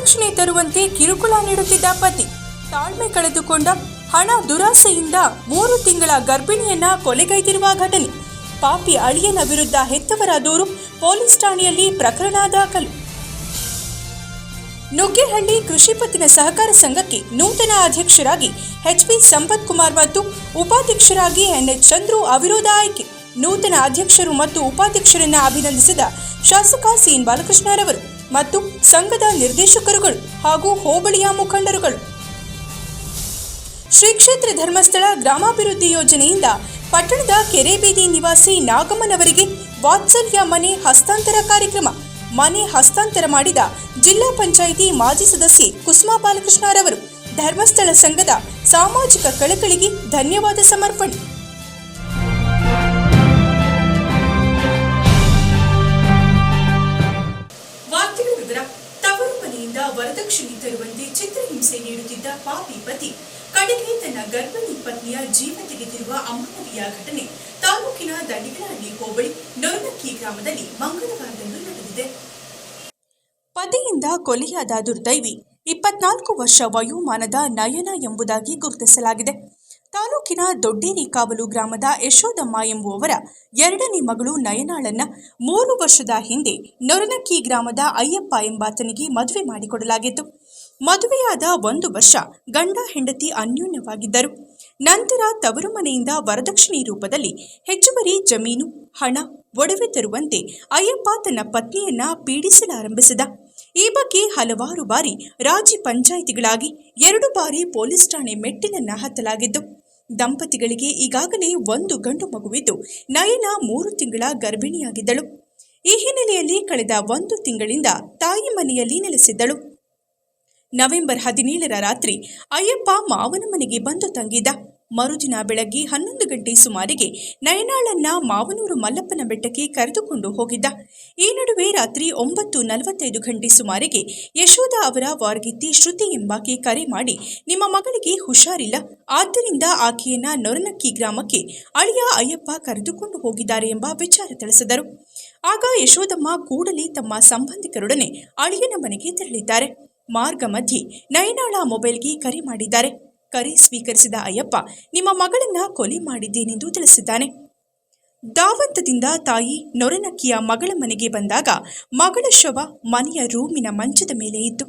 ವರದಕ್ಷಿಣೆ ತರುವಂತೆ ಕಿರುಕುಳ ನೀಡುತ್ತಿದ್ದ ಪತಿ. ತಾಳ್ಮೆ ಕಳೆದುಕೊಂಡ ಹಣ ದುರಾಸೆಯಿಂದ ಮೂರು ತಿಂಗಳ ಗರ್ಭಿಣಿಯನ್ನ ಕೊಲೆಗೈದಿರುವ ಘಟನೆ. ಪಾಪಿ ಅಳಿಯನ ವಿರುದ್ಧ ಹೆತ್ತವರ ದೂರು ಪೊಲೀಸ್ ಠಾಣೆಯಲ್ಲಿ ಪ್ರಕರಣ ದಾಖಲು. ನುಗ್ಗೇಹಳ್ಳಿ ಕೃಷಿ ಪತ್ತಿನ ಸಹಕಾರ ಸಂಘಕ್ಕೆ ನೂತನ ಅಧ್ಯಕ್ಷರಾಗಿ ಎಚ್ಪಿ ಸಂಪತ್ ಕುಮಾರ್ ಮತ್ತು ಉಪಾಧ್ಯಕ್ಷರಾಗಿ ಎನ್ಎಚ್ ಚಂದ್ರು ಅವಿರೋಧ ಆಯ್ಕೆ. ನೂತನ ಅಧ್ಯಕ್ಷರು ಮತ್ತು ಉಪಾಧ್ಯಕ್ಷರನ್ನ ಅಭಿನಂದಿಸಿದ ಶಾಸಕ ಸಿಎನ್ ಬಾಲಕೃಷ್ಣರವರು. ಮತ್ತು ಸಂಘದ ನಿರ್ದೇಶಕರುಗಳು ಹಾಗೂ ಹೋಬಳಿಯ ಮುಖಂಡರುಗಳು. ಶ್ರೀ ಕ್ಷೇತ್ರ ಧರ್ಮಸ್ಥಳ ಗ್ರಾಮಾಭಿವೃದ್ಧಿ ಯೋಜನೆಯಿಂದ ಪಟ್ಟಣದ ಕೆರೆಬೀದಿ ನಿವಾಸಿ ನಾಗಮ್ಮನ್ ಅವರಿಗೆ ವಾತ್ಸಲ್ಯ ಮನೆ ಹಸ್ತಾಂತರ ಕಾರ್ಯಕ್ರಮ, ಮನೆ ಹಸ್ತಾಂತರ ಮಾಡಿದ ಜಿಲ್ಲಾ ಪಂಚಾಯಿತಿ ಮಾಜಿ ಸದಸ್ಯೆ ಕುಸುಮಾ ಬಾಲಕೃಷ್ಣರವರು ಧರ್ಮಸ್ಥಳ ಸಂಘದ ಸಾಮಾಜಿಕ ಕಳಕಳಿಗೆ ಧನ್ಯವಾದ ಸಮರ್ಪಣೆ. ಚಿತ್ರಹಿಂಸೆ ನೀಡುತ್ತಿದ್ದ ಪಾಪಿ ಪತಿ. ಕಡೆಗೆ ತನ್ನ ಗರ್ಭಿಣಿ ಪತ್ನಿಯ ಜೀವ ತೆಗೆದಿರುವ ಅಮಾನವೀಯ ಘಟನೆ ತಾಲೂಕಿನ ದಂಡಿಗಳಹಳ್ಳಿ ಹೋಬಳಿ ನೊರನಕ್ಕಿ ಗ್ರಾಮದಲ್ಲಿ ಮಂಗಳವಾರದಂದು ನಡೆದಿದೆ. ಪತಿಯಿಂದ ಕೊಲೆಯಾದ ದುರ್ದೈವಿ ಇಪ್ಪತ್ನಾಲ್ಕು ವರ್ಷ ವಯೋಮಾನದ ನಯನ ಎಂಬುದಾಗಿ ಗುರುತಿಸಲಾಗಿದೆ. ತಾಲೂಕಿನ ದೊಡ್ಡೇರಿ ಕಾವಲು ಗ್ರಾಮದ ಯಶೋದಮ್ಮ ಎಂಬುವವರ ಎರಡನೇ ಮಗಳು ನಯನಾಳನ್ನ ಮೂರು ವರ್ಷದ ಹಿಂದೆ ನೊರನಕ್ಕಿ ಗ್ರಾಮದ ಅಯ್ಯಪ್ಪ ಎಂಬಾತನಿಗೆ ಮದುವೆ ಮಾಡಿಕೊಡಲಾಗಿತ್ತು. ಮದುವೆಯಾದ ಒಂದು ವರ್ಷ ಗಂಡ ಹೆಂಡತಿ ಅನ್ಯೋನ್ಯವಾಗಿದ್ದರು. ನಂತರ ತವರು ಮನೆಯಿಂದ ವರದಕ್ಷಿಣೆ ರೂಪದಲ್ಲಿ ಹೆಚ್ಚುವರಿ ಜಮೀನು, ಹಣ, ಒಡವೆ ತರುವಂತೆ ಅಯ್ಯಪ್ಪ ತನ್ನ ಪತ್ನಿಯನ್ನ ಪೀಡಿಸಲಾರಂಭಿಸಿದ. ಈ ಬಗ್ಗೆ ಹಲವಾರು ಬಾರಿ ರಾಜಿ ಪಂಚಾಯಿತಿಗಳಾಗಿ ಎರಡು ಬಾರಿ ಪೊಲೀಸ್ ಠಾಣೆ ಮೆಟ್ಟಿಲನ್ನ ಹತ್ತಲಾಗಿದ್ದು ದಂಪತಿಗಳಿಗೆ ಈಗಾಗಲೇ ಒಂದು ಗಂಡು ಮಗುವಿದ್ದು, ನಯನ ಮೂರು ತಿಂಗಳ ಗರ್ಭಿಣಿಯಾಗಿದ್ದಳು. ಈ ಹಿನ್ನೆಲೆಯಲ್ಲಿ ಕಳೆದ ಒಂದು ತಿಂಗಳಿಂದ ತಾಯಿ ಮನೆಯಲ್ಲಿ ನೆಲೆಸಿದ್ದಳು. ನವೆಂಬರ್ ಹದಿನೇಳರ ರಾತ್ರಿ ಅಯ್ಯಪ್ಪ ಮಾವನ ಮನೆಗೆ ಬಂದು ತಂಗಿದ್ದ ಮರುದಿನ ಬೆಳಗ್ಗೆ ಹನ್ನೊಂದು ಗಂಟೆ ಸುಮಾರಿಗೆ ನಯನಾಳನ್ನ ಮಾವನೂರು ಮಲ್ಲಪ್ಪನ ಬೆಟ್ಟಕ್ಕೆ ಕರೆದುಕೊಂಡು ಹೋಗಿದ್ದ. ಈ ನಡುವೆ ರಾತ್ರಿ ಒಂಬತ್ತು ನಲವತ್ತೈದು ಗಂಟೆ ಸುಮಾರಿಗೆ ಯಶೋಧ ಅವರ ವಾರ್ಗಿತ್ತಿ ಶ್ರುತಿ ಎಂಬಾಕೆ ಕರೆ ಮಾಡಿ, ನಿಮ್ಮ ಮಗಳಿಗೆ ಹುಷಾರಿಲ್ಲ. ಆದ್ದರಿಂದ ಆಕೆಯನ್ನ ನೊರನಕ್ಕಿ ಗ್ರಾಮಕ್ಕೆ ಅಳಿಯ ಅಯ್ಯಪ್ಪ ಕರೆದುಕೊಂಡು ಹೋಗಿದ್ದಾರೆ ಎಂಬ ವಿಚಾರ ತಿಳಿಸಿದರು. ಆಗ ಯಶೋಧಮ್ಮ ಕೂಡಲೇ ತಮ್ಮ ಸಂಬಂಧಿಕರೊಡನೆ ಅಳಿಯನ ಮನೆಗೆ ತೆರಳಿದ್ದಾರೆ. ಮಾರ್ಗ ಮಧ್ಯೆ ನಯನಾಳ ಮೊಬೈಲ್ಗೆ ಕರೆ ಮಾಡಿದ್ದಾರೆ. ಕರೆ ಸ್ವೀಕರಿಸಿದ ಅಯ್ಯಪ್ಪ, ನಿಮ್ಮ ಮಗಳನ್ನ ಕೊಲೆ ಮಾಡಿದ್ದೇನೆಂದು ತಿಳಿಸಿದ್ದಾನೆ. ದಾವಂತದಿಂದ ತಾಯಿ ನೊರನಕ್ಕಿಯ ಮಗಳ ಮನೆಗೆ ಬಂದಾಗ ಮಗಳ ಶವ ಮನೆಯ ರೂಮಿನ ಮಂಚದ ಮೇಲೆ ಇತ್ತು.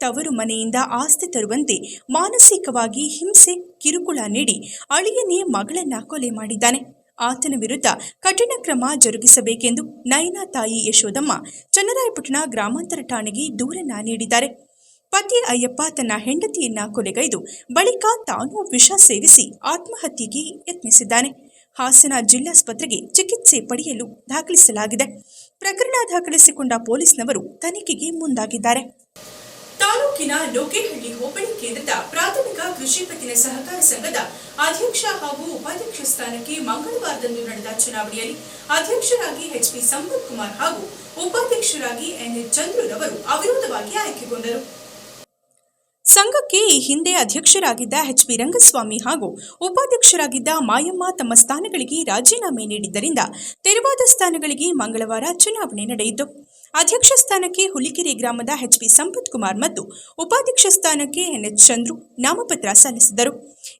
ತವರು ಮನೆಯಿಂದ ಆಸ್ತಿ ತರುವಂತೆ ಮಾನಸಿಕವಾಗಿ ಹಿಂಸೆ, ಕಿರುಕುಳ ನೀಡಿ ಅಳಿಯನೇ ಮಗಳನ್ನ ಕೊಲೆ ಮಾಡಿದ್ದಾನೆ. ಆತನ ವಿರುದ್ಧ ಕಠಿಣ ಕ್ರಮ ಜರುಗಿಸಬೇಕೆಂದು ನಯನ ತಾಯಿ ಯಶೋದಮ್ಮ, ಚನ್ನರಾಯಪಟ್ಟಣ ಗ್ರಾಮಾಂತರ ಠಾಣೆಗೆ ದೂರನ್ನ ನೀಡಿದ್ದಾರೆ. ಪತಿ ಅಯ್ಯಪ್ಪ ತನ್ನ ಹೆಂಡತಿಯನ್ನ ಕೊಲೆಗೈದು ಬಳಿಕ ತಾನು ವಿಷ ಸೇವಿಸಿ ಆತ್ಮಹತ್ಯೆಗೆ ಯತ್ನಿಸಿದ್ದಾನೆ. ಹಾಸನ ಜಿಲ್ಲಾಸ್ಪತ್ರೆಗೆ ಚಿಕಿತ್ಸೆ ಪಡೆಯಲು ದಾಖಲಿಸಲಾಗಿದೆ. ಪ್ರಕರಣ ದಾಖಲಿಸಿಕೊಂಡ ಪೊಲೀಸ್ನವರು ತನಿಖೆಗೆ ಮುಂದಾಗಿದ್ದಾರೆ. ತಾಲೂಕಿನ ಲೋಕೇಹಳ್ಳಿ ಹೋಬಳಿ ಕೇಂದ್ರದ ಪ್ರಾಥಮಿಕ ಕೃಷಿ ಪತ್ತಿನ ಸಹಕಾರ ಸಂಘದ ಅಧ್ಯಕ್ಷ ಹಾಗೂ ಉಪಾಧ್ಯಕ್ಷ ಸ್ಥಾನಕ್ಕೆ ಮಂಗಳವಾರದಂದು ನಡೆದ ಚುನಾವಣೆಯಲ್ಲಿ ಅಧ್ಯಕ್ಷರಾಗಿ ಎಚ್ಪಿ ಸಂಪತ್ ಕುಮಾರ್ ಹಾಗೂ ಉಪಾಧ್ಯಕ್ಷರಾಗಿ ಎನ್ ಎನ್ಎಚ್ ಚಂದ್ರುರವರು ಅವಿರೋಧವಾಗಿ ಆಯ್ಕೆಗೊಂಡರು. ಸಂಘಕ್ಕೆ ಈ ಹಿಂದೆ ಅಧ್ಯಕ್ಷರಾಗಿದ್ದ ಎಚ್ ಪಿ ರಂಗಸ್ವಾಮಿ ಹಾಗೂ ಉಪಾಧ್ಯಕ್ಷರಾಗಿದ್ದ ಮಾಯಮ್ಮ ತಮ್ಮ ಸ್ಥಾನಗಳಿಗೆ ರಾಜೀನಾಮೆ ನೀಡಿದ್ದರಿಂದ ತೆರವಾದ ಸ್ಥಾನಗಳಿಗೆ ಮಂಗಳವಾರ ಚುನಾವಣೆ ನಡೆಯಿತು. ಅಧ್ಯಕ್ಷ ಸ್ಥಾನಕ್ಕೆ ಹುಲಿಕೆರೆ ಗ್ರಾಮದ ಎಚ್ ಪಿ ಸಂಪತ್ ಕುಮಾರ್ ಮತ್ತು ಉಪಾಧ್ಯಕ್ಷ ಸ್ಥಾನಕ್ಕೆ ಎನ್ಎಚ್ ಚಂದ್ರು ನಾಮಪತ್ರ ಸಲ್ಲಿಸಿದರು.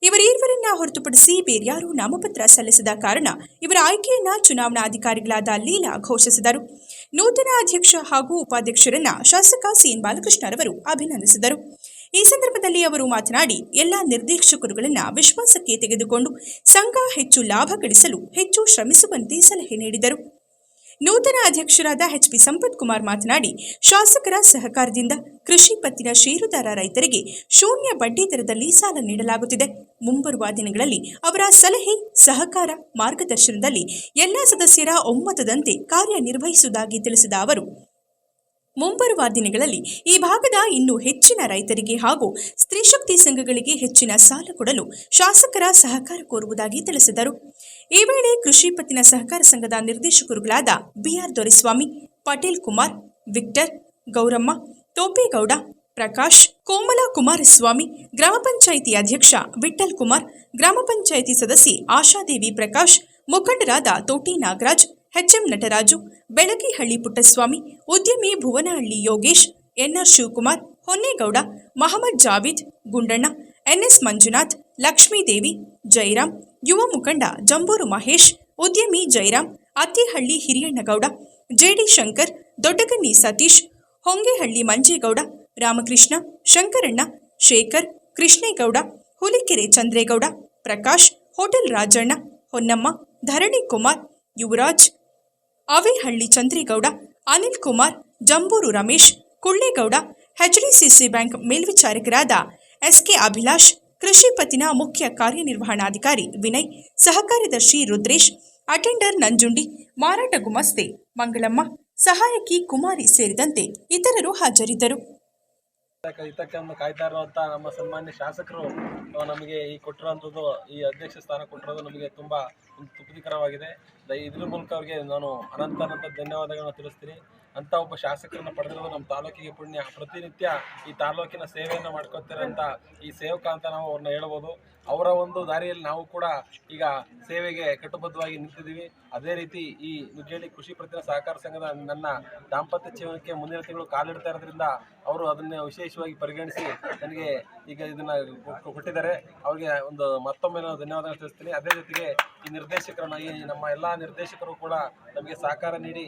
ಇವರೀರ್ವರನ್ನ ಹೊರತುಪಡಿಸಿ ಬೇರ್ಯಾರು ನಾಮಪತ್ರ ಸಲ್ಲಿಸದ ಕಾರಣ ಇವರ ಆಯ್ಕೆಯನ್ನ ಚುನಾವಣಾಧಿಕಾರಿಗಳಾದ ಲೀಲಾ ಘೋಷಿಸಿದರು. ನೂತನ ಅಧ್ಯಕ್ಷ ಹಾಗೂ ಉಪಾಧ್ಯಕ್ಷರನ್ನ ಶಾಸಕ ಸಿಎನ್ ಬಾಲಕೃಷ್ಣರವರು ಅಭಿನಂದಿಸಿದರು. ಈ ಸಂದರ್ಭದಲ್ಲಿ ಅವರು ಮಾತನಾಡಿ, ಎಲ್ಲ ನಿರ್ದೇಶಕರುಗಳನ್ನು ವಿಶ್ವಾಸಕ್ಕೆ ತೆಗೆದುಕೊಂಡು ಸಂಘ ಹೆಚ್ಚು ಲಾಭ ಗಳಿಸಲು ಹೆಚ್ಚು ಶ್ರಮಿಸುವಂತೆ ಸಲಹೆ ನೀಡಿದರು. ನೂತನ ಅಧ್ಯಕ್ಷರಾದ ಎಚ್ ಪಿ ಸಂಪತ್ ಕುಮಾರ್ ಮಾತನಾಡಿ, ಶಾಸಕರ ಸಹಕಾರದಿಂದ ಕೃಷಿ ಪತ್ತಿನ ಷೇರುದಾರ ರೈತರಿಗೆ ಶೂನ್ಯ ಬಡ್ಡಿ ದರದಲ್ಲಿ ಸಾಲ ನೀಡಲಾಗುತ್ತಿದೆ. ಮುಂಬರುವ ದಿನಗಳಲ್ಲಿ ಅವರ ಸಲಹೆ, ಸಹಕಾರ ಮಾರ್ಗದರ್ಶನದಲ್ಲಿ ಎಲ್ಲ ಸದಸ್ಯರ ಒಮ್ಮತದಂತೆ ಕಾರ್ಯನಿರ್ವಹಿಸುವುದಾಗಿ ತಿಳಿಸಿದ ಅವರು ಮುಂಬರುವ ದಿನಗಳಲ್ಲಿ ಈ ಭಾಗದ ಇನ್ನೂ ಹೆಚ್ಚಿನ ರೈತರಿಗೆ ಹಾಗೂ ಸ್ತ್ರೀಶಕ್ತಿ ಸಂಘಗಳಿಗೆ ಹೆಚ್ಚಿನ ಸಾಲ ಕೊಡಲು ಶಾಸಕರ ಸಹಕಾರ ಕೋರುವುದಾಗಿ ತಿಳಿಸಿದರು. ಈ ವೇಳೆ ಕೃಷಿ ಪತ್ತಿನ ಸಹಕಾರ ಸಂಘದ ನಿರ್ದೇಶಕರುಗಳಾದ B R Doreswamy, Patel Kumar, Victor Gowramma, Topegowda, Prakash, Komala Kumaraswamy, ಗ್ರಾಮ ಪಂಚಾಯಿತಿ ಅಧ್ಯಕ್ಷ ವಿಠಲ್ ಕುಮಾರ್, ಗ್ರಾಮ ಪಂಚಾಯಿತಿ ಸದಸ್ಯೆ ಆಶಾದೇವಿ ಪ್ರಕಾಶ್, ಮುಖಂಡರಾದ ತೋಟಿ ನಾಗರಾಜ್ ಎಚ್ಎಂ ನಟರಾಜು ಬೆಳಕಿಹಳ್ಳಿ ಪುಟ್ಟಸ್ವಾಮಿ, ಉದ್ಯಮಿ Bhuvanahalli Yogesh, N R Shivakumar, Honnegowda, Mohammed Javeed, Gundanna, N S Manjunath, Lakshmidevi Jairam ಯುವ ಮುಖಂಡ ಜಂಬೂರು ಮಹೇಶ್, ಉದ್ಯಮಿ Jairam Attihalli Hiriyannagowda, J D Shankar, Doddaganni Satish, Hongehalli Manjegowda, Ramakrishna, Shankaranna, Shekhar, Krishnegowda, Hulikere Chandregowda, Prakash, hotel Rajanna, Honnamma Dharani Kumar Yuvaraj Avehalli Chandregowda, Anil Kumar, Jamburu Ramesh, Kullegowda HDCC bank ಮೇಲ್ವಿಚಾರಕರಾದ S K Abhilash, ಕೃಷಿ ಪತ್ತಿನ ಮುಖ್ಯ ಕಾರ್ಯನಿರ್ವಹಣಾಧಿಕಾರಿ ವಿನಯ್, ಸಹಕಾರ್ಯದರ್ಶಿ Rudresh, attender Nanjundi, ಮಾರಾಟ ಗುಮಸ್ತೆ, ಮಂಗಳಮ್ಮ, ಸಹಾಯಕಿ ಕುಮಾರಿ ಸೇರಿದಂತೆ ಇತರರು ಹಾಜರಿದ್ದರು. ಹಿತಕ್ಕನ್ನು ಕಾಯ್ತಾ ಇರುವಂತ ನಮ್ಮ ಸನ್ಮಾನ್ಯ ಶಾಸಕರು ನಮಗೆ ಈ ಕೊಟ್ಟಿರುವಂಥದ್ದು, ಈ ಅಧ್ಯಕ್ಷ ಸ್ಥಾನ ಕೊಟ್ಟಿರೋದು ನಮಗೆ ತುಂಬಾ ತೃಪ್ತಿಕರವಾಗಿದೆ ಇದ್ರ ಮೂಲಕ ಅವರಿಗೆ ನಾನು ಅನಂತ ಅನಂತ ಧನ್ಯವಾದಗಳನ್ನ ತಿಳಿಸ್ತೀನಿ. ಅಂತ ಒಬ್ಬ ಶಾಸಕರನ್ನ ಪಡೆದಿರೋದು ನಮ್ಮ ತಾಲೂಕಿಗೆ ಪುಣ್ಯ. ಪ್ರತಿನಿತ್ಯ ಈ ತಾಲೂಕಿನ ಸೇವೆಯನ್ನು ಮಾಡ್ಕೊತಿರೋಂಥ ಈ ಸೇವಕ ಅಂತ ನಾವು ಅವ್ರನ್ನ ಹೇಳ್ಬೋದು. ಅವರ ಒಂದು ದಾರಿಯಲ್ಲಿ ನಾವು ಕೂಡ ಈಗ ಸೇವೆಗೆ ಕಟ್ಟುಬದ್ಧವಾಗಿ ನಿಂತಿದ್ದೀವಿ. ಅದೇ ರೀತಿ ಈ ನುಗ್ಗೇಳಿ ಕೃಷಿ ಪ್ರತಿನ ಸಹಕಾರ ಸಂಘದ ನನ್ನ ದಾಂಪತ್ಯ ಜೀವನಕ್ಕೆ ಮುಂದಿನ ತಿಂಗಳು ಕಾಲಿಡ್ತಾ ಇರೋದ್ರಿಂದ ಅವರು ಅದನ್ನು ವಿಶೇಷವಾಗಿ ಪರಿಗಣಿಸಿ ನನಗೆ ಈಗ ಇದನ್ನ ಕೊಟ್ಟಿದ್ದಾರೆ. ಅವರಿಗೆ ಒಂದು ಮತ್ತೊಮ್ಮೆ ನಾನು ಧನ್ಯವಾದಗಳು ತಿಳಿಸ್ತೀನಿ. ಅದೇ ಜೊತೆಗೆ ಈ ನಿರ್ದೇಶಕರನ್ನ ಈ ನಮ್ಮ ಎಲ್ಲ ನಿರ್ದೇಶಕರು ಕೂಡ ನಮಗೆ ಸಹಕಾರ ನೀಡಿ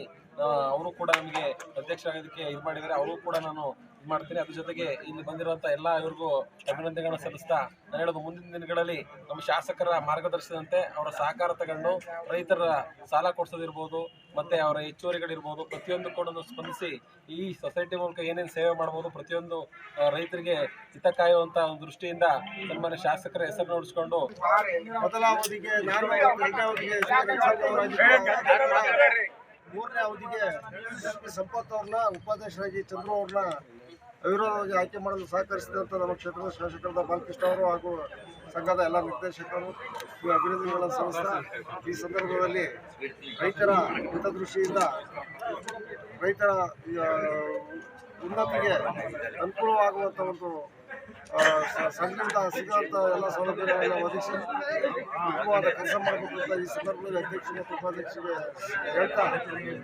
ಅವರು ಕೂಡ ನಮಗೆ ಅಧ್ಯಕ್ಷರಾಗೋದಕ್ಕೆ ಇದು ಮಾಡಿದ್ದಾರೆ. ಅವರು ಕೂಡ ನಾನು ಇದು ಮಾಡ್ತೀನಿ. ಅದ್ರ ಜೊತೆಗೆ ಇಲ್ಲಿ ಬಂದಿರುವಂಥ ಎಲ್ಲ ಇವ್ರಿಗೂ ಅಭಿನಂದನೆಗಳನ್ನು ಸಲ್ಲಿಸ್ತಾ ನಾನು ಹೇಳೋದು ಮುಂದಿನ ದಿನಗಳಲ್ಲಿ ನಮ್ಮ ಶಾಸಕರ ಮಾರ್ಗದರ್ಶನದಂತೆ ಅವರ ಸಹಕಾರ ತಗೊಂಡು ರೈತರ ಸಾಲ ಕೊಡಿಸೋದಿರ್ಬೋದು, ಮತ್ತೆ ಅವರ ಹೆಚ್ಚುವರಿಗಳಿರ್ಬೋದು, ಪ್ರತಿಯೊಂದು ಕೂಡ ಸ್ಪಂದಿಸಿ ಈ ಸೊಸೈಟಿ ಮೂಲಕ ಏನೇನು ಸೇವೆ ಮಾಡ್ಬೋದು, ಪ್ರತಿಯೊಂದು ರೈತರಿಗೆ ಹಿತ ಕಾಯುವಂಥ ಒಂದು ದೃಷ್ಟಿಯಿಂದ ಸನ್ಮಾನ್ಯ ಶಾಸಕರ ಹೆಸರು ನೋಡಿಸ್ಕೊಂಡು ಮೂರನೇ ಅವಧಿಗೆ ಸಂಪತ್ ಅವ್ರನ್ನ ಉಪಾಧ್ಯಕ್ಷರಾಗಿ ಚಂದ್ರು ಅವ್ರನ್ನ ಅವಿರೋಧವಾಗಿ ಆಯ್ಕೆ ಮಾಡಲು ಸಹಕರಿಸಿದಂಥ ನಮ್ಮ ಕ್ಷೇತ್ರದ ಶಾಸಕರಾದ ಬಾಲಕೃಷ್ಣ ಅವರು ಹಾಗೂ ಸಂಘದ ಎಲ್ಲ ನಿರ್ದೇಶಕರು ಈ ಅಭಿನಂದನೆಗಳ ಸಂಸ್ಥೆ ಈ ಸಂದರ್ಭದಲ್ಲಿ ರೈತರ ಹಿತದೃಷ್ಟಿಯಿಂದ ರೈತರ ಉನ್ನತಿಗೆ ಅನುಕೂಲವಾಗುವಂಥ ಒಂದು ಸಂಘದಿಂದ ಸಿಗುವಂಥ ಎಲ್ಲ ಸೌಲಭ್ಯಗಳನ್ನ ಒದಗಿಸಿ ಮುಖ್ಯವಾದ ಕೆಲಸ ಮಾಡಬೇಕು ಅಂತ ಈ ಸಂದರ್ಭದಲ್ಲಿ ಅಧ್ಯಕ್ಷ ಮತ್ತು ಉಪಾಧ್ಯಕ್ಷರಿಗೆ ಹೇಳ್ತಾ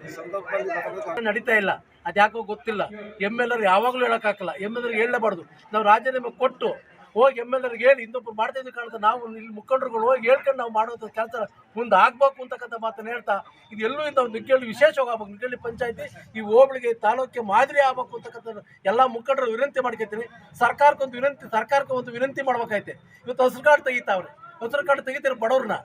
ಈ ಸಂದರ್ಭದಲ್ಲಿ ನಡೀತಾ ಇಲ್ಲ. ಅದ್ಯಾಕೋ ಗೊತ್ತಿಲ್ಲ. ಎಂ ಎಲ್ ಯಾವಾಗಲೂ ಹೇಳಕ್ಕಾಗಲ್ಲ. ಎಂ ಎಲ್ ಹೇಳಲೇಬಾರ್ದು. ನಾವು ರಾಜೀನಾಮೆ ಕೊಟ್ಟು ಹೋಗಿ ಎಂ ಎಲ್ ಎರ್ಗೆ ಹೇಳಿ, ಇನ್ನೊಬ್ರು ಮಾಡ್ತಾ ಇದ್ದು ಕಾಣುತ್ತೆ. ನಾವು ಇಲ್ಲಿ ಮುಖಂಡರುಗಳು ಹೋಗಿ ಹೇಳ್ಕೊಂಡು ನಾವು ಮಾಡುವಂಥ ಕೆಲಸ ಮುಂದೆ ಆಗ್ಬೇಕು ಅಂತಕ್ಕಂಥ ಮಾತನ್ನು ಹೇಳ್ತಾ, ಇದು ಎಲ್ಲೂ ನಿಕ್ಕೇಳಿ ವಿಶೇಷವಾಗಿ ಆಗ್ಬೇಕು. ನಿಕ್ಕೇಳಿ ಪಂಚಾಯತಿ ಈ ಹೋಬಳಿಗೆ ತಾಲೂಕಿಗೆ ಮಾದರಿ ಆಗ್ಬೇಕು ಅಂತಕ್ಕಂಥ ಎಲ್ಲ ಮುಖಂಡರು ವಿನಂತಿ ಮಾಡ್ಕೊತೀನಿ. ಸರ್ಕಾರಕ್ಕೊಂದು ವಿನಂತಿ, ಸರ್ಕಾರಕ್ಕೆ ಒಂದು ವಿನಂತಿ ಮಾಡ್ಬೇಕಾಯ್ತೆ. ಇವತ್ತು ಹಸಿರು ಕಾರ್ಡ್ ತೆಗಿತಾವ್ರೆ. ಹಸಿರು ಕಾರ್ಡ್ ತೆಗಿತಾರೆ ಬಡವ್ರನ್ನ.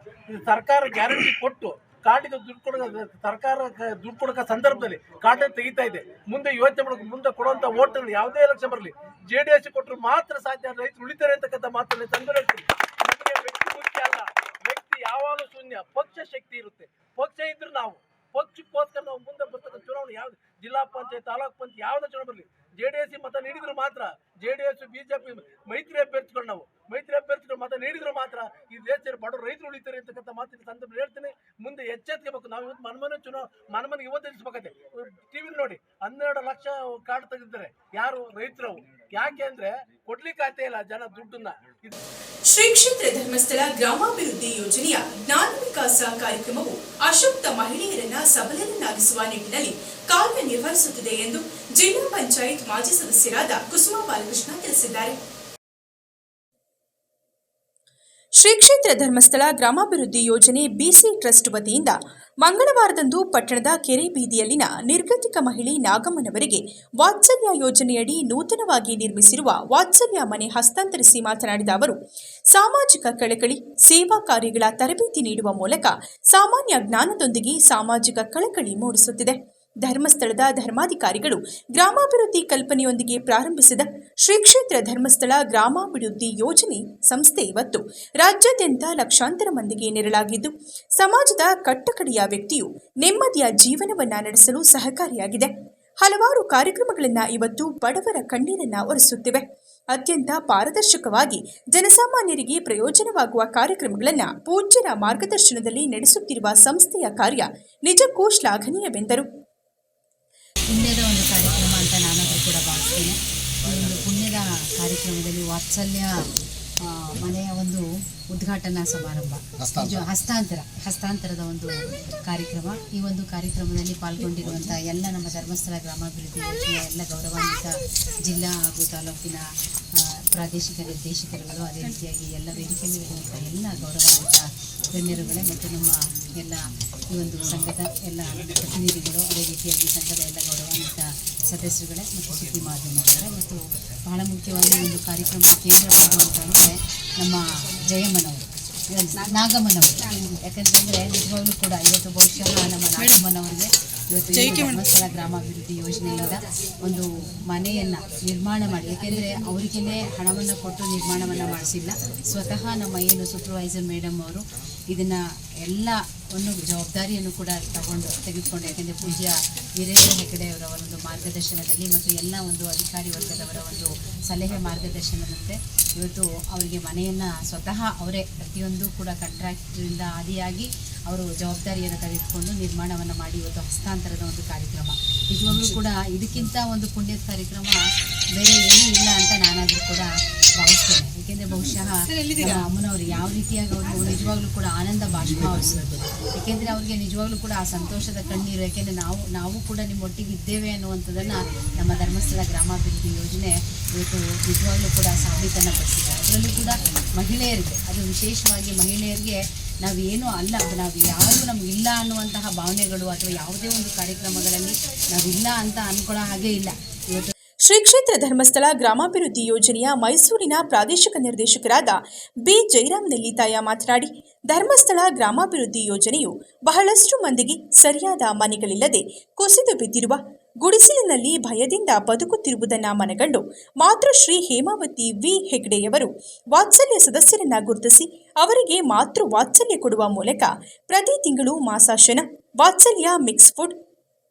ಸರ್ಕಾರ ಗ್ಯಾರಂಟಿ ಕೊಟ್ಟು ಕಾರ್ಡಿಗೆ ದುಡ್ಡು ಕೊಡೋ ಸರ್ಕಾರ ದುಡ್ಡು ಕೊಡಕ ಸಂದರ್ಭದಲ್ಲಿ ಕಾರ್ಡ್ ತೆಗಿತಾ ಇದೆ. ಮುಂದೆ ಯೋಚನೆ ಮಾಡೋಕೆ, ಮುಂದೆ ಕೊಡುವಂತ ಓಟ್ಗಳು ಯಾವುದೇ ಎಲೆಕ್ಷನ್ ಬರಲಿ ಜೆ ಡಿ ಎಸ್ ಕೊಟ್ಟರು ಮಾತ್ರ ಸಾಧ್ಯ. ರೈತರು ಉಳಿತಾರೆ ಅಂತಕ್ಕಂಥ ಮಾತನ್ನು ತಂದು ಹೇಳ್ತೀನಿ ನಮಗೆ ವ್ಯಕ್ತಿ ಮುಖ್ಯ ಅಲ್ಲ ವ್ಯಕ್ತಿ ಯಾವಾಗಲೂ ಶೂನ್ಯ ಪಕ್ಷ ಶಕ್ತಿ ಇರುತ್ತೆ ಪಕ್ಷ ಇದ್ರೆ ನಾವು ಪಕ್ಷಕ್ಕೋಸ್ಕರ ನಾವು ಮುಂದೆ ಬರ್ತಕ್ಕಂಥ ಚುನಾವಣೆ ಯಾವ್ದು ಜಿಲ್ಲಾ ಪಂಚಾಯತ್ ತಾಲೂಕ್ ಪಂಚಾಯತ್ ಯಾವ್ದು ಚುನಾವಣೆ ಬರಲಿ ಜೆ ಡಿ ಎಸ್ ಮತ ನೀಡಿದ್ರು ಮಾತ್ರ ಜೆ ಡಿ ಎಸ್ ಬಿಜೆಪಿ ಮೈತ್ರಿ ಅಭ್ಯರ್ಥಿಗಳು ನಾವು ಮೈತ್ರಿ ಅಭ್ಯರ್ಥಿಗಳು ಮತ ನೀಡಿದ್ರು ಮಾತ್ರ ಈ ದೇಶದಲ್ಲಿ ಬಡವರು ರೈತರು ಉಳಿತಾರೆ ಅಂತಕ್ಕಂಥ ಮಾತಿನ ಸಂದರ್ಭ ಹೇಳ್ತೀನಿ ಮುಂದೆ ಎಚ್ಚೆತ್ಕೋಬೇಕು ನಾವು ಇವತ್ತು ಮನಮನೆ ಚುನಾವ ಮನಮನೆ ಇವತ್ತು ಎನಿಸ್ಬೇಕಾಗುತ್ತೆ ಟಿವಿ ನೋಡಿ ಹನ್ನೆರಡು ಲಕ್ಷ ಕಾರ್ಡ್ ತೆಗೆದಿದ್ದಾರೆ. ಯಾರು? ರೈತರು. ಯಾಕೆ ಅಂದ್ರೆ ಕೊಡ್ಲಿಕ್ಕೆ ಇಲ್ಲ ಜನ ದುಡ್ಡನ್ನ. ಶ್ರೀ ಕ್ಷೇತ್ರ ಧರ್ಮಸ್ಥಳ ಗ್ರಾಮಾಭಿವೃದ್ಧಿ ಯೋಜನೆಯ ಜ್ಞಾನ ವಿಕಾಸ ಕಾರ್ಯಕ್ರಮವು ಅಶಕ್ತ ಮಹಿಳೆಯರನ್ನ ಸಬಲರನ್ನಾಗಿಸುವ ನಿಟ್ಟಿನಲ್ಲಿ ಕಾರ್ಯನಿರ್ವಹಿಸುತ್ತಿದೆ ಎಂದು ಜಿಲ್ಲಾ ಪಂಚಾಯತ್ ಮಾಜಿ ಸದಸ್ಯರಾದ ಕುಸುಮಾ ಬಾಲಕೃಷ್ಣ ತಿಳಿಸಿದ್ದಾರೆ. ಶ್ರೀ ಕ್ಷೇತ್ರ ಧರ್ಮಸ್ಥಳ ಗ್ರಾಮಾಭಿವೃದ್ಧಿ ಯೋಜನೆ ಬಿಸಿ ಟ್ರಸ್ಟ್ ವತಿಯಿಂದ ಮಂಗಳವಾರದಂದು ಪಟ್ಟಣದ ಕೆರೆ ಬೀದಿಯಲ್ಲಿನ ನಿರ್ಗತಿಕ ಮಹಿಳೆ ನಾಗಮ್ಮನವರಿಗೆ ವಾತ್ಸಲ್ಯ ಯೋಜನೆಯಡಿ ನೂತನವಾಗಿ ನಿರ್ಮಿಸಿರುವ ವಾತ್ಸಲ್ಯ ಮನೆ ಹಸ್ತಾಂತರಿಸಿ ಮಾತನಾಡಿದ ಅವರು, ಸಾಮಾಜಿಕ ಕಳಕಳಿ, ಸೇವಾ ಕಾರ್ಯಗಳ ತರಬೇತಿ ನೀಡುವ ಮೂಲಕ ಸಾಮಾನ್ಯ ಜ್ಞಾನದೊಂದಿಗೆ ಸಾಮಾಜಿಕ ಕಳಕಳಿ ಮೂಡಿಸುತ್ತಿದೆ. ಧರ್ಮಸ್ಥಳದ ಧರ್ಮಾಧಿಕಾರಿಗಳು ಗ್ರಾಮಾಭಿವೃದ್ಧಿ ಕಲ್ಪನೆಯೊಂದಿಗೆ ಪ್ರಾರಂಭಿಸಿದ ಶ್ರೀ ಕ್ಷೇತ್ರ ಧರ್ಮಸ್ಥಳ ಗ್ರಾಮಾಭಿವೃದ್ಧಿ ಯೋಜನೆ ಸಂಸ್ಥೆ ಇವತ್ತು ರಾಜ್ಯಾದ್ಯಂತ ಲಕ್ಷಾಂತರ ಮಂದಿಗೆ ನೆರಳಾಗಿದ್ದು, ಸಮಾಜದ ಕಟ್ಟಕಡೆಯ ವ್ಯಕ್ತಿಯು ನೆಮ್ಮದಿಯ ಜೀವನವನ್ನ ನಡೆಸಲು ಸಹಕಾರಿಯಾಗಿದೆ. ಹಲವಾರು ಕಾರ್ಯಕ್ರಮಗಳನ್ನು ಇವತ್ತು ಬಡವರ ಕಣ್ಣೀರನ್ನ ಒರೆಸುತ್ತಿವೆ. ಅತ್ಯಂತ ಪಾರದರ್ಶಕವಾಗಿ ಜನಸಾಮಾನ್ಯರಿಗೆ ಪ್ರಯೋಜನವಾಗುವ ಕಾರ್ಯಕ್ರಮಗಳನ್ನು ಪೂಜ್ಯರ ಮಾರ್ಗದರ್ಶನದಲ್ಲಿ ನಡೆಸುತ್ತಿರುವ ಸಂಸ್ಥೆಯ ಕಾರ್ಯ ನಿಜಕ್ಕೂ ಶ್ಲಾಘನೀಯವೆಂದರು. ಪುಣ್ಯದ ಒಂದು ಕಾರ್ಯಕ್ರಮ ಅಂತ ನಾನಾದರೂ ಕೂಡ ಭಾವಿಸ್ತೇನೆ. ಈ ಒಂದು ಕಾರ್ಯಕ್ರಮದಲ್ಲಿ ವಾತ್ಸಲ್ಯ ಮನೆಯ ಒಂದು ಉದ್ಘಾಟನಾ ಸಮಾರಂಭ. ಹಸ್ತಾಂತರ. ಹಸ್ತಾಂತರದ ಒಂದು ಕಾರ್ಯಕ್ರಮ. ಈ ಒಂದು ಕಾರ್ಯಕ್ರಮದಲ್ಲಿ ಪಾಲ್ಗೊಂಡಿರುವಂಥ ಎಲ್ಲ ನಮ್ಮ ಧರ್ಮಸ್ಥಳ ಗ್ರಾಮಾಭಿವೃದ್ಧಿ ಯೋಜನೆಯ ಎಲ್ಲ ಗೌರವಾನ್ವಿತ ಜಿಲ್ಲಾ ಹಾಗೂ ತಾಲೂಕಿನ ಪ್ರಾದೇಶಿಕ ನಿರ್ದೇಶಕರುಗಳು ಅದೇ ರೀತಿಯಾಗಿ ಎಲ್ಲ ವೇದಿಕೆ ಮೇಲಿರುವಂಥ ಎಲ್ಲ ಗೌರವಾನ್ವಿತ ಗಣ್ಯರುಗಳೇ ಮತ್ತು ನಮ್ಮ ಎಲ್ಲ ಈ ಒಂದು ಸಂಘದ ಎಲ್ಲ ಪ್ರತಿನಿಧಿಗಳು, ಅದೇ ರೀತಿಯಾಗಿ ಸಂಘದ ಎಲ್ಲ ಗೌರವಾನ್ವಿತ ಸದಸ್ಯರುಗಳೇ ಮತ್ತು ಸುದ್ದಿ ಮಾಧ್ಯಮದವರೇ. ಮತ್ತು ಬಹಳ ಮುಖ್ಯವಾಗಿ ಒಂದು ಕಾರ್ಯಕ್ರಮದ ಕೇಂದ್ರ ಬಿಂದು ಅಂತ ಅಂದರೆ ನಮ್ಮ ಜಯಮ್ಮನವರು, ನಾಗಮ್ಮನವರು. ಯಾಕಂತಂದರೆ ನಿಜವಾಗ್ಲೂ ಕೂಡ ಇವತ್ತು ಬಹುಶಃ ನಮ್ಮ ನಾಗಮ್ಮನವರಿಗೆ ಇವತ್ತು ಧರ್ಮಸ್ಥಳ ಗ್ರಾಮಾಭಿವೃದ್ಧಿ ಯೋಜನೆಯಿಂದ ಒಂದು ಮನೆಯನ್ನು ನಿರ್ಮಾಣ ಮಾಡಿ, ಯಾಕೆಂದರೆ ಅವರಿಗೇ ಹಣವನ್ನು ಕೊಟ್ಟು ನಿರ್ಮಾಣವನ್ನು ಮಾಡಿಸಿಲ್ಲ. ಸ್ವತಃ ನಮ್ಮ ಏನು ಸೂಪರ್ವೈಸರ್ ಮೇಡಮ್ ಅವರು ಇದನ್ನು ಎಲ್ಲ ಒಂದು ಜವಾಬ್ದಾರಿಯನ್ನು ಕೂಡ ತಗೊಂಡು ತೆಗೆದುಕೊಂಡು. ಯಾಕೆಂದರೆ ಪೂಜ್ಯ ವೀರೇಂದ್ರ ಹೆಗಡೆಯವರ ಒಂದು ಮಾರ್ಗದರ್ಶನದಲ್ಲಿ ಮತ್ತು ಎಲ್ಲ ಒಂದು ಅಧಿಕಾರಿ ವರ್ಗದವರ ಒಂದು ಸಲಹೆ ಮಾರ್ಗದರ್ಶನದಂತೆ ಇವತ್ತು ಅವರಿಗೆ ಮನೆಯನ್ನು ಸ್ವತಃ ಅವರೇ ಪ್ರತಿಯೊಂದು ಕೂಡ ಕಾಂಟ್ರಾಕ್ಟ್ರಿಂದ ಆದಿಯಾಗಿ ಅವರು ಜವಾಬ್ದಾರಿಯನ್ನು ತೆಗೆದುಕೊಂಡು ನಿರ್ಮಾಣವನ್ನು ಮಾಡಿ ಇವತ್ತು ಹಸ್ತಾಂತರದ ಒಂದು ಕಾರ್ಯಕ್ರಮ. ನಿಜವಾಗ್ಲೂ ಕೂಡ ಇದಕ್ಕಿಂತ ಒಂದು ಪುಣ್ಯದ ಕಾರ್ಯಕ್ರಮ ಬೇರೆ ಏನೂ ಇಲ್ಲ ಅಂತ ನಾನಾದರೂ ಕೂಡ ಭಾವಿಸ್ತೇನೆ. ಏಕೆಂದರೆ ಬಹುಶಃ ನಮ್ಮ ಅಮ್ಮನವರು ಯಾವ ರೀತಿಯಾಗಿ ಅವರು ನಿಜವಾಗ್ಲೂ ಕೂಡ ಆನಂದ ಭಾಷಣ ಅವರಿಸಿದ್ರು ಏಕೆಂದರೆ ಅವ್ರಿಗೆ ನಿಜವಾಗ್ಲೂ ಕೂಡ ಆ ಸಂತೋಷದ ಕಣ್ಣೀರು ಯಾಕೆಂದರೆ ನಾವು ನಾವು ಕೂಡ ನಿಮ್ಮೊಟ್ಟಿಗೆ ಇದ್ದೇವೆ ಅನ್ನುವಂಥದ್ದನ್ನು ನಮ್ಮ ಧರ್ಮಸ್ಥಳ ಗ್ರಾಮಾಭಿವೃದ್ಧಿ ಯೋಜನೆ ಇವತ್ತು ನಿಜವಾಗ್ಲೂ ಕೂಡ ಸಾಬೀತನ್ನು ಪಡಿಸಿದೆ. ಅದರಲ್ಲೂ ಕೂಡ ಮಹಿಳೆಯರಿಗೆ ಅದು ವಿಶೇಷವಾಗಿ ಮಹಿಳೆಯರಿಗೆ ನಾವೇನೂ ಅಲ್ಲ ನಾವು ಯಾರು ನಮಗಿಲ್ಲ ಅನ್ನುವಂತಹ ಭಾವನೆಗಳು ಅಥವಾ ಯಾವುದೇ ಒಂದು ಕಾರ್ಯಕ್ರಮಗಳಲ್ಲಿ ನಾವಿಲ್ಲ ಅಂತ ಅಂದ್ಕೊಳ್ಳೋ ಹಾಗೆ ಇಲ್ಲ. ಇವತ್ತು ಶ್ರೀ ಕ್ಷೇತ್ರ ಧರ್ಮಸ್ಥಳ ಗ್ರಾಮಾಭಿವೃದ್ಧಿ ಯೋಜನೆಯ ಮೈಸೂರಿನ ಪ್ರಾದೇಶಿಕ ನಿರ್ದೇಶಕರಾದ ಬಿ ಜಯರಾಮ್ ನೆಲ್ಲಿತಾಯ ಮಾತನಾಡಿ, ಧರ್ಮಸ್ಥಳ ಗ್ರಾಮಾಭಿವೃದ್ಧಿ ಯೋಜನೆಯು ಬಹಳಷ್ಟು ಮಂದಿಗೆ ಸರಿಯಾದ ಮನೆಗಳಿಲ್ಲದೆ ಕುಸಿದು ಬಿದ್ದಿರುವ ಗುಡಿಸಲಿನಲ್ಲಿ ಭಯದಿಂದ ಬದುಕುತ್ತಿರುವುದನ್ನು ಮನಗಂಡು ಮಾತೃಶ್ರೀ ಹೇಮಾವತಿ ವಿ. ಹೆಗ್ಡೆಯವರು ವಾತ್ಸಲ್ಯ ಸದಸ್ಯರನ್ನ ಗುರುತಿಸಿ, ಅವರಿಗೆ ಮಾತೃ ವಾತ್ಸಲ್ಯ ಕೊಡುವ ಮೂಲಕ ಪ್ರತಿ ತಿಂಗಳು ಮಾಸಾಶನ ವಾತ್ಸಲ್ಯ ಮಿಕ್ಸ್ ಫುಡ್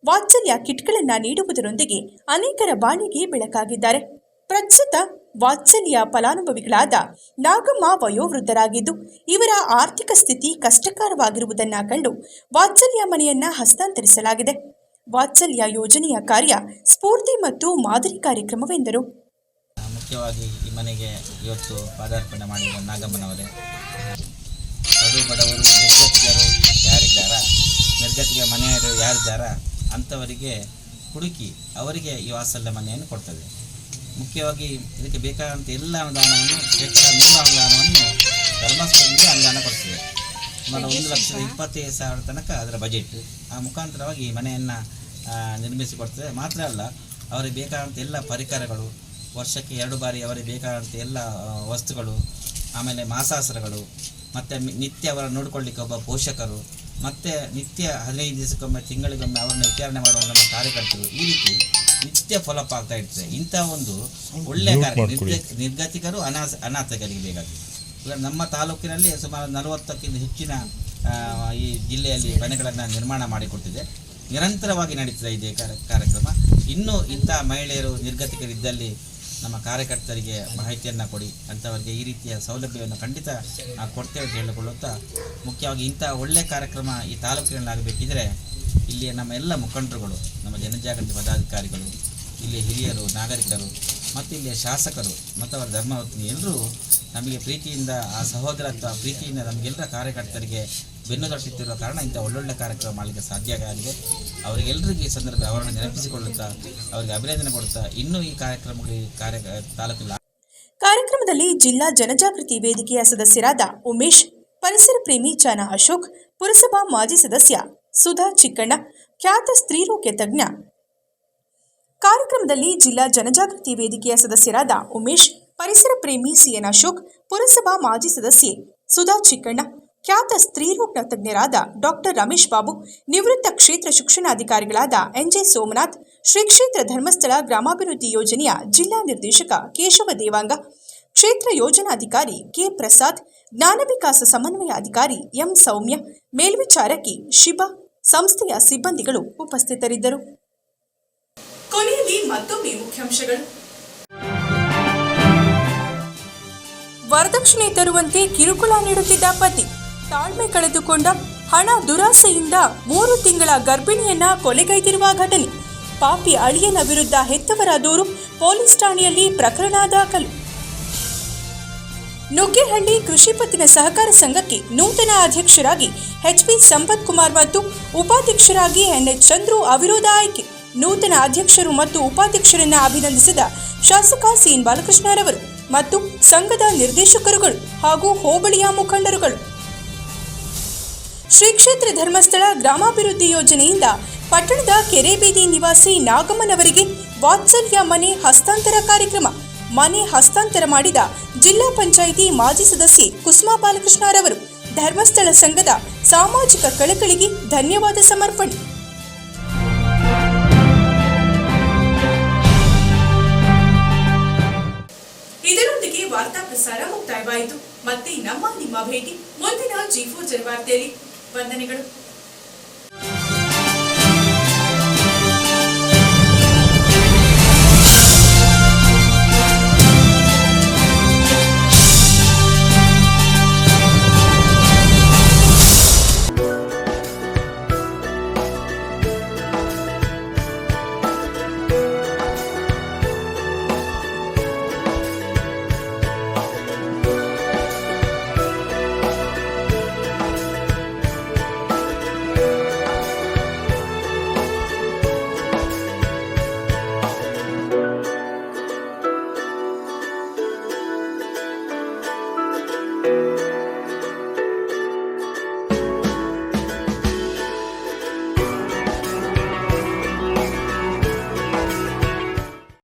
ವಾತ್ಸಲ್ಯ ಕಿಟ್ಗಳನ್ನ ನೀಡುವುದರೊಂದಿಗೆ ಅನೇಕರ ಬಾಳಿಗೆ ಬೆಳಕಾಗಿದ್ದಾರೆ. ಪ್ರಸ್ತುತ ವಾತ್ಸಲ್ಯ ಫಲಾನುಭವಿಗಳಾದ ನಾಗಮ್ಮ ವಯೋವೃದ್ಧರಾಗಿದ್ದು, ಇವರ ಆರ್ಥಿಕ ಸ್ಥಿತಿ ಕಷ್ಟಕರವಾಗಿರುವುದನ್ನ ಕಂಡು ವಾತ್ಸಲ್ಯ ಮನೆಯನ್ನ ಹಸ್ತಾಂತರಿಸಲಾಗಿದೆ. ವಾತ್ಸಲ್ಯ ಯೋಜನೆಯ ಕಾರ್ಯ ಸ್ಫೂರ್ತಿ ಮತ್ತು ಮಾದರಿ ಕಾರ್ಯಕ್ರಮವೆಂದರು. ಮುಖ್ಯವಾಗಿ ಈ ಮನೆಗೆ ಇವತ್ತು ಪಾದಾರ್ಪಣೆ ಮಾಡಿದ ನಾಗಮ್ಮನವರೇ. ಬಡವರು ಯಾರಿದ್ದಾರ? ಮನೆಯವರು ಯಾರಿದ್ದಾರ? ಅಂಥವರಿಗೆ ಹುಡುಕಿ ಅವರಿಗೆ ಈ ವಾತ್ಸಲ್ಯ ಮನೆಯನ್ನು ಕೊಡ್ತದೆ. ಮುಖ್ಯವಾಗಿ ಇದಕ್ಕೆ ಬೇಕಾದಂಥ ಎಲ್ಲ ಅನುದಾನವನ್ನು, ಬೇಕಾದ ಮೂಲ ಅನುದಾನವನ್ನು ಧರ್ಮಸ್ಥಳದಿಂದ ಅನುದಾನ ಕೊಡ್ತದೆ. ಸುಮಾರು ಒಂದು ಲಕ್ಷದ ಇಪ್ಪತ್ತೈದು ಸಾವಿರ ತನಕ ಅದರ ಬಜೆಟ್ ಆ ಮುಖಾಂತರವಾಗಿ ಈ ಮನೆಯನ್ನು ನಿರ್ಮಿಸಿಕೊಡ್ತದೆ ಮಾತ್ರ ಅಲ್ಲ, ಅವರಿಗೆ ಬೇಕಾದಂಥ ಎಲ್ಲ ಪರಿಕರಗಳು, ವರ್ಷಕ್ಕೆ ಎರಡು ಬಾರಿ ಅವರಿಗೆ ಬೇಕಾದಂಥ ಎಲ್ಲ ವಸ್ತುಗಳು, ಆಮೇಲೆ ಮಾಸಾಸರಗಳು ಮತ್ತು ನಿತ್ಯ ಅವರ ನೋಡಿಕೊಳ್ಳಿಕ್ಕೆ ಒಬ್ಬ ಪೋಷಕರು ಮತ್ತು ನಿತ್ಯ ಹದಿನೈದು ದಿವಸಕ್ಕೊಮ್ಮೆ ತಿಂಗಳಿಗೊಮ್ಮೆ ಅವರನ್ನು ವಿಚಾರಣೆ ಮಾಡುವ ನಮ್ಮ ಕಾರ್ಯಕರ್ತರು ಈ ರೀತಿ ನಿತ್ಯ ಫಾಲೋಅಪ್ ಆಗ್ತಾ ಇರ್ತದೆ. ಇಂಥ ಒಂದು ಒಳ್ಳೆ ಕಾರ್ಯ ನಿರ್ಗ- ನಿರ್ಗತಿಕರು ಅನಾಥ ಅನಾಥಗಳಿಗೆ ಬೇಕಾಗ್ತದೆ. ಈಗ ನಮ್ಮ ತಾಲೂಕಿನಲ್ಲಿ ಸುಮಾರು ನಲವತ್ತಕ್ಕಿಂತ ಹೆಚ್ಚಿನ ಈ ಜಿಲ್ಲೆಯಲ್ಲಿ ಮನೆಗಳನ್ನು ನಿರ್ಮಾಣ ಮಾಡಿಕೊಟ್ಟಿದೆ. ನಿರಂತರವಾಗಿ ನಡೀತದೆ ಇದೆ ಕಾರ್ಯ- ಕಾರ್ಯಕ್ರಮ. ಇನ್ನೂ ಇಂಥ ಮಹಿಳೆಯರು ನಿರ್ಗತಿಕರಿದ್ದಲ್ಲಿ ನಮ್ಮ ಕಾರ್ಯಕರ್ತರಿಗೆ ಮಾಹಿತಿಯನ್ನು ಕೊಡಿ ಅಂಥವರಿಗೆ ಈ ರೀತಿಯ ಸೌಲಭ್ಯವನ್ನು ಖಂಡಿತ ನಾವು ಕೊಡ್ತೇವೆ ಹೇಳಿಕೊಳ್ಳುತ್ತಾ, ಮುಖ್ಯವಾಗಿ ಇಂಥ ಒಳ್ಳೆಯ ಕಾರ್ಯಕ್ರಮ ಈ ತಾಲೂಕಿನಲ್ಲಿ ಆಗಬೇಕಿದ್ರೆ ಇಲ್ಲಿ ನಮ್ಮ ಎಲ್ಲ ಮುಖಂಡರುಗಳು, ನಮ್ಮ ಜನಜಾಗೃತಿ ಪದಾಧಿಕಾರಿಗಳು, ಇಲ್ಲಿ ಹಿರಿಯರು, ನಾಗರಿಕರು, ಮತ್ತು ಇಲ್ಲಿಯ ಶಾಸಕರು, ಮತ್ತು ಅವರ ಧರ್ಮವತ್ನಿ, ಎಲ್ಲರೂ ನಮಗೆ ಪ್ರೀತಿಯಿಂದ, ಆ ಸಹೋದರತ್ವ ಪ್ರೀತಿಯಿಂದ ನಮಗೆಲ್ಲರ ಕಾರ್ಯಕರ್ತರಿಗೆ ಬೆನ್ನು ತಟ್ಟುತ್ತಿರುವ ಕಾರಣ ಇಂಥ ಒಳ್ಳೊಳ್ಳೆ ಕಾರ್ಯಕ್ರಮ ಮಾಡಲಿಕ್ಕೆ ಸಾಧ್ಯ ಆಗಿದೆ ಅವರಿಗೆಲ್ಲರಿಗೂ ಈ ಸಂದರ್ಭ ಅವರನ್ನು ನೆನಪಿಸಿಕೊಳ್ಳುತ್ತಾ, ಅವರಿಗೆ ಅಭಿನಂದನೆ ಕೊಡುತ್ತಾ, ಇನ್ನೂ ಈ ಕಾರ್ಯಕ್ರಮಗಳಿಗೆ ಕಾರ್ಯ ತಾಲೂಕಿಲ್ಲ ಕಾರ್ಯಕ್ರಮದಲ್ಲಿ ಜಿಲ್ಲಾ ಜನಜಾಗೃತಿ ವೇದಿಕೆಯ ಸದಸ್ಯರಾದ ಉಮೇಶ್, ಪರಿಸರ ಪ್ರೇಮಿ ಚಾನ ಅಶೋಕ್, ಪುರಸಭಾ ಮಾಜಿ ಸದಸ್ಯ ಸುಧಾ ಚಿಕ್ಕಣ್ಣ, ಖ್ಯಾತ ಸ್ತ್ರೀರೋಗ್ಯ ತಜ್ಞ. ಕಾರ್ಯಕ್ರಮದಲ್ಲಿ ಜಿಲ್ಲಾ ಜನಜಾಗೃತಿ ವೇದಿಕೆಯ ಸದಸ್ಯರಾದ ಉಮೇಶ್, ಪರಿಸರ ಪ್ರೇಮಿ ಸಿಎನ್ ಅಶೋಕ್, ಪುರಸಭಾ ಮಾಜಿ ಸದಸ್ಯೆ ಸುಧಾ ಚಿಕ್ಕಣ್ಣ ಖ್ಯಾತ ಸ್ತ್ರೀರೋಗ ತಜ್ಞರಾದ ಡಾಕ್ಟರ್ ರಮೇಶ್ ಬಾಬು, ನಿವೃತ್ತ ಕ್ಷೇತ್ರ ಶಿಕ್ಷಣಾಧಿಕಾರಿಗಳಾದ ಎನ್ಜೆ ಸೋಮನಾಥ್, ಶ್ರೀ ಕ್ಷೇತ್ರ ಧರ್ಮಸ್ಥಳ ಗ್ರಾಮಾಭಿವೃದ್ಧಿ ಯೋಜನೆಯ ಜಿಲ್ಲಾ ನಿರ್ದೇಶಕ ಕೇಶವ ದೇವಾಂಗ, ಕ್ಷೇತ್ರ ಯೋಜನಾಧಿಕಾರಿ ಕೆ ಪ್ರಸಾದ್, ಜ್ಞಾನ ವಿಕಾಸ ಸಮನ್ವಯ ಅಧಿಕಾರಿ ಎಂ ಸೌಮ್ಯ, ಮೇಲ್ವಿಚಾರಕಿ ಶಿಬಾ, ಸಂಸ್ಥೆಯ ಸಿಬ್ಬಂದಿಗಳು ಉಪಸ್ಥಿತರಿದ್ದರು. ಮುಖ್ಯಾಂಶಗಳು. ವರದಕ್ಷಿಣೆ ತರುವಂತೆ ಕಿರುಕುಳ ನೀಡುತ್ತಿದ್ದ ಪತಿ ತಾಳ್ಮೆ ಕಳೆದುಕೊಂಡ ಹಣ ದುರಾಸೆಯಿಂದ ಮೂರು ತಿಂಗಳ ಗರ್ಭಿಣಿಯನ್ನ ಕೊಲೆಗೈದಿರುವ ಘಟನೆ. ಪಾಪಿ ಅಳಿಯನ ವಿರುದ್ಧ ಹೆತ್ತವರ ದೂರು ಪೊಲೀಸ್ ಠಾಣೆಯಲ್ಲಿ ಪ್ರಕರಣ ದಾಖಲು. ನುಗ್ಗೇಹಳ್ಳಿ ಕೃಷಿ ಪತ್ತಿನ ಸಹಕಾರ ಸಂಘಕ್ಕೆ ನೂತನ ಅಧ್ಯಕ್ಷರಾಗಿ ಎಚ್ಪಿ ಸಂಪತ್ ಕುಮಾರ್ ಮತ್ತು ಉಪಾಧ್ಯಕ್ಷರಾಗಿ ಎನ್ಎಚ್ ಚಂದ್ರು ಅವಿರೋಧ ಆಯ್ಕೆ. ನೂತನ ಅಧ್ಯಕ್ಷರು ಮತ್ತು ಉಪಾಧ್ಯಕ್ಷರನ್ನ ಅಭಿನಂದಿಸಿದ ಶಾಸಕ ಸಿಎನ್ ಬಾಲಕೃಷ್ಣರವರು ಮತ್ತು ಸಂಘದ ನಿರ್ದೇಶಕರುಗಳು ಹಾಗೂ ಹೋಬಳಿಯ ಮುಖಂಡರುಗಳು. ಶ್ರೀ ಕ್ಷೇತ್ರ ಧರ್ಮಸ್ಥಳ ಗ್ರಾಮಾಭಿವೃದ್ಧಿ ಯೋಜನೆಯಿಂದ ಪಟ್ಟಣದ ಕೆರೆಬೀದಿ ನಿವಾಸಿ ನಾಗಮ್ಮನವರಿಗೆ ವಾತ್ಸಲ್ಯ ಮನೆ ಹಸ್ತಾಂತರ ಕಾರ್ಯಕ್ರಮ, ಮನೆ ಹಸ್ತಾಂತರ ಮಾಡಿದ ಜಿಲ್ಲಾ ಪಂಚಾಯಿತಿ ಮಾಜಿ ಸದಸ್ಯೆ ಕುಸುಮಾ ಬಾಲಕೃಷ್ಣರವರು ಧರ್ಮಸ್ಥಳ ಸಂಘದ ಸಾಮಾಜಿಕ ಕಳಕಳಿಗೆ ಧನ್ಯವಾದ ಸಮರ್ಪಣೆ. ಇದರೊಂದಿಗೆ ವಾರ್ತಾ ಪ್ರಸಾರ ಮುಕ್ತಾಯವಾಯಿತು. ಮತ್ತೆ ನಮ್ಮ ನಿಮ್ಮ ಭೇಟಿ ಮುಂದಿನ ಜಿ ಫೋರ್ ಜನವಾರ್ತೆಯಲ್ಲಿ വന്ദനകളും